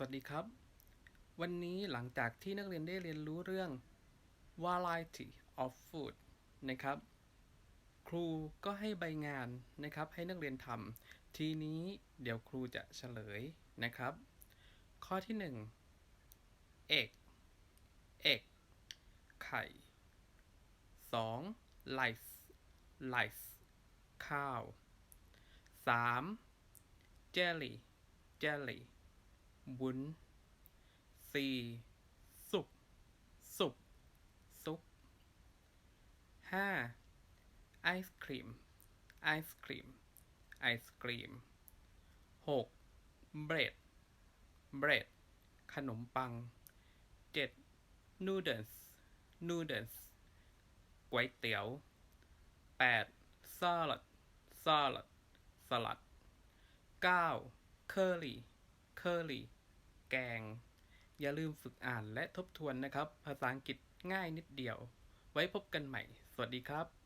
สวัสดีครับ วันนี้หลังจากที่นักเรียนได้เรียนรู้เรื่อง variety of food นะครับ ครูก็ให้ใบงานนะครับ ให้นักเรียนทำทีนี้เดี๋ยวครูจะเฉลยนะครับ ข้อที่ 1 egg egg ไข่ 2. rice rice ข้าว 3. jelly jelly บุญสี่สุกสุกสุกห้าไอศครีมไอศครีมไอศครีมหกเบรดเบรดขนมปังเจ็ดนูเดิลส์นูเดิลส์ก๋วยเตี๋ยวแปดซาลัดซาลัดสลัดเก้าเคอรี่เคอรี่ แกง อย่าลืมฝึกอ่านและทบทวนนะครับ ภาษาอังกฤษง่ายนิดเดียว ไว้พบกันใหม่ สวัสดีครับ